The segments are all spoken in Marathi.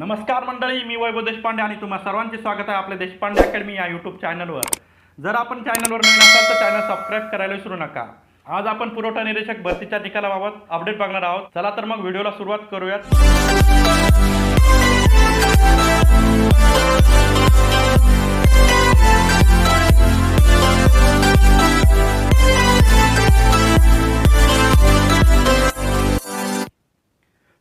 नमस्कार मंडळी मी वैभव देशपांडे आणि तुम्हा सर्वांचे स्वागत आहे आपल्या देशपांडे अकॅडमी या यूट्यूब चॅनलवर जर आपण चॅनलवर नवीन असाल तर चॅनल सबस्क्राईब करायला विसरू नका. आज आपण पुरवठा निरीक्षक भरतीच्या निकालाबाबत अपडेट बघणार आहोत. चला तर मग व्हिडिओला सुरुवात करूयात.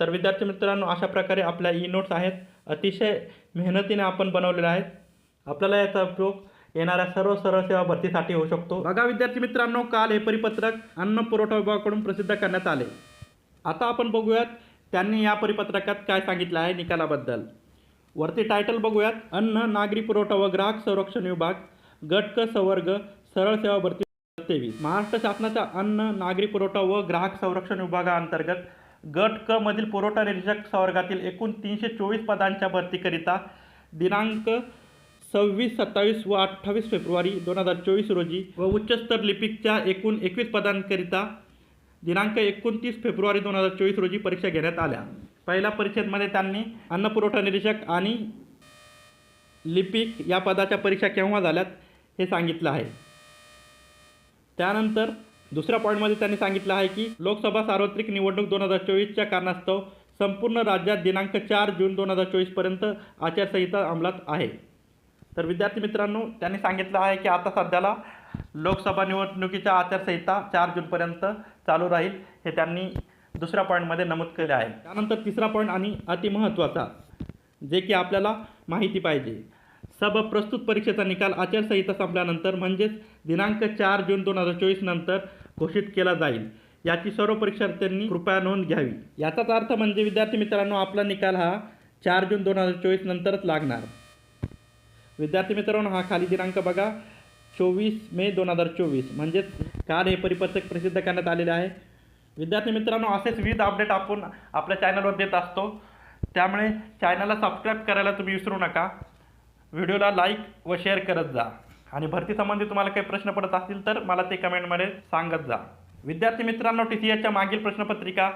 तर विद्यार्थी मित्रांनो अशा प्रकारे आपल्या ई नोट्स आहेत. अतिशय मेहनतीने आपण बनवलेल्या आहेत. आपल्याला याचा उपयोग येणाऱ्या सर्व सरळ सेवा भरतीसाठी होऊ शकतो. बघा विद्यार्थी मित्रांनो काल हे परिपत्रक अन्न पुरवठा विभागाकडून प्रसिद्ध करण्यात आले. आता आपण बघूयात त्यांनी या परिपत्रकात काय सांगितलं आहे निकालाबद्दल. वरती टायटल बघूयात अन्न नागरी पुरवठा व ग्राहक संरक्षण विभाग गट क संवर्ग सरळ सेवा भरती तेवीस महाराष्ट्र शासनाच्या अन्न नागरी पुरवठा व ग्राहक संरक्षण विभागाअंतर्गत गट क मधील पुरवठा निरीक्षक संवर्गातील एकूण तीनशे चोवीस पदांच्या भरतीकरिता दिनांक सव्वीस सत्तावीस व अठ्ठावीस फेब्रुवारी दोन हजार चोवीस रोजी व उच्चस्तर लिपिकच्या एकूण एकवीस पदांकरिता दिनांक एकोणतीस फेब्रुवारी दोन हजार चोवीस रोजी परीक्षा घेण्यात आल्या. पहिल्या परीक्षेमध्ये त्यांनी अन्नपुरवठा निरीक्षक आणि लिपिक या पदाच्या परीक्षा केव्हा झाल्यात हे सांगितलं आहे. त्यानंतर दुसऱ्या पॉईंटमध्ये त्यांनी सांगितलं आहे की लोकसभा सार्वत्रिक निवडणूक दोन हजार चोवीसच्या कारणास्तव संपूर्ण राज्यात दिनांक चार जून दोन हजार चोवीसपर्यंत आचारसंहिता अंमलात आहे. तर विद्यार्थी मित्रांनो त्यांनी सांगितलं आहे की आता सध्याला लोकसभा निवडणुकीच्या आचारसंहिता चार जूनपर्यंत चालू राहील हे त्यांनी दुसऱ्या पॉईंटमध्ये नमूद केले आहे. त्यानंतर तिसरा पॉईंट आणि अतिमहत्त्वाचा जे की आपल्याला माहिती पाहिजे. सब प्रस्तुत परीक्षेचा निकाल आचारसंहिता संपल्यानंतर म्हणजेच दिनांक चार जून दोन हजार चोवीस नंतर घोषित केला जाईल. याची सर्व परीक्षार्थ्यांनी कृपया नोंद घ्यावी. याचाच अर्थ म्हणजे विद्यार्थी मित्रांनो आपला निकाल हा चार जून दोन हजार चोवीस नंतरच लागणार. विद्यार्थी मित्रांनो हा खाली दिनांक बघा. चोवीस मे दोन हजार चोवीस. म्हणजेच काल हे परिपत्रक प्रसिद्ध करण्यात आलेले आहे. विद्यार्थी मित्रांनो असेच विविध अपडेट आपण आपल्या चॅनलवर देत असतो. त्यामुळे चॅनलला सबस्क्राईब करायला तुम्ही विसरू नका. व्हिडिओला लाईक व शेअर करत जा. आणि भरतीसंबंधी तुम्हाला काही प्रश्न पडत असतील तर मला ते कमेंटमध्ये सांगत जा. विद्यार्थी मित्रांनो टी सी एसच्या मागील प्रश्नपत्रिका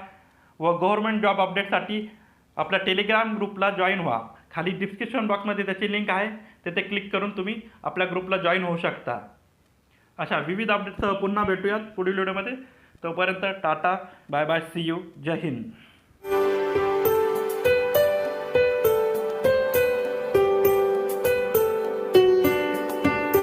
व गव्हर्नमेंट जॉब अपडेटसाठी आपल्या टेलिग्राम ग्रुपला जॉईन व्हा. खाली डिस्क्रिप्शन बॉक्समध्ये त्याची लिंक आहे. तिथे क्लिक करून तुम्ही आपल्या ग्रुपला जॉईन होऊ शकता. अशा विविध अपडेटसह पुन्हा भेटूयात पुढील व्हिडिओमध्ये. तोपर्यंत tata bye bye see you Jai Hind.